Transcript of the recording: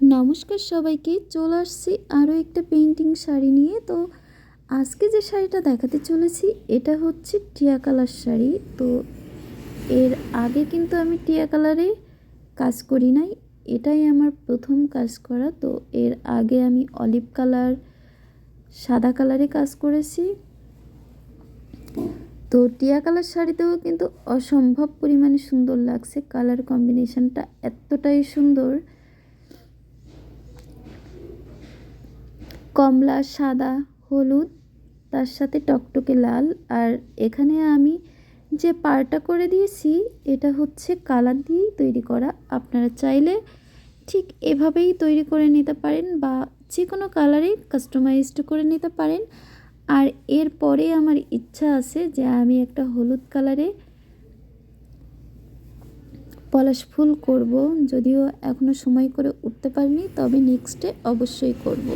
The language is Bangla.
নমস্কার সবাইকে, চলে আসছি আরও একটা পেন্টিং শাড়ি নিয়ে। তো আজকে যে শাড়িটা দেখাতে চলেছি, এটা হচ্ছে টিয়া কালার শাড়ি। তো এর আগে কিন্তু আমি টিয়া কালারে কাজ করি নাই, এটাই আমার প্রথম কাজ করা। তো এর আগে আমি অলিভ কালার, সাদা কালারে কাজ করেছি। তো টিয়া কালার শাড়িতেও কিন্তু অসম্ভব পরিমাণে সুন্দর লাগছে। কালার কম্বিনেশনটা এতটাই সুন্দর। কমলা, সাদা, হলুদ, তার সাথে টকটকে লাল। আর এখানে আমি যে পারটা করে দিয়েছি, এটা হচ্ছে কালার দিয়েই তৈরি করা। আপনারা চাইলে ঠিক এভাবেই তৈরি করে নিতে পারেন বা যে কোনো কালারেই কাস্টমাইজড করে নিতে পারেন। আর এরপরে আমার ইচ্ছা আছে যে আমি একটা হলুদ কালারে পলাশ ফুল করব। যদিও এখনও সময় করে উঠতে পারিনি, তবে নেক্সটে অবশ্যই করব।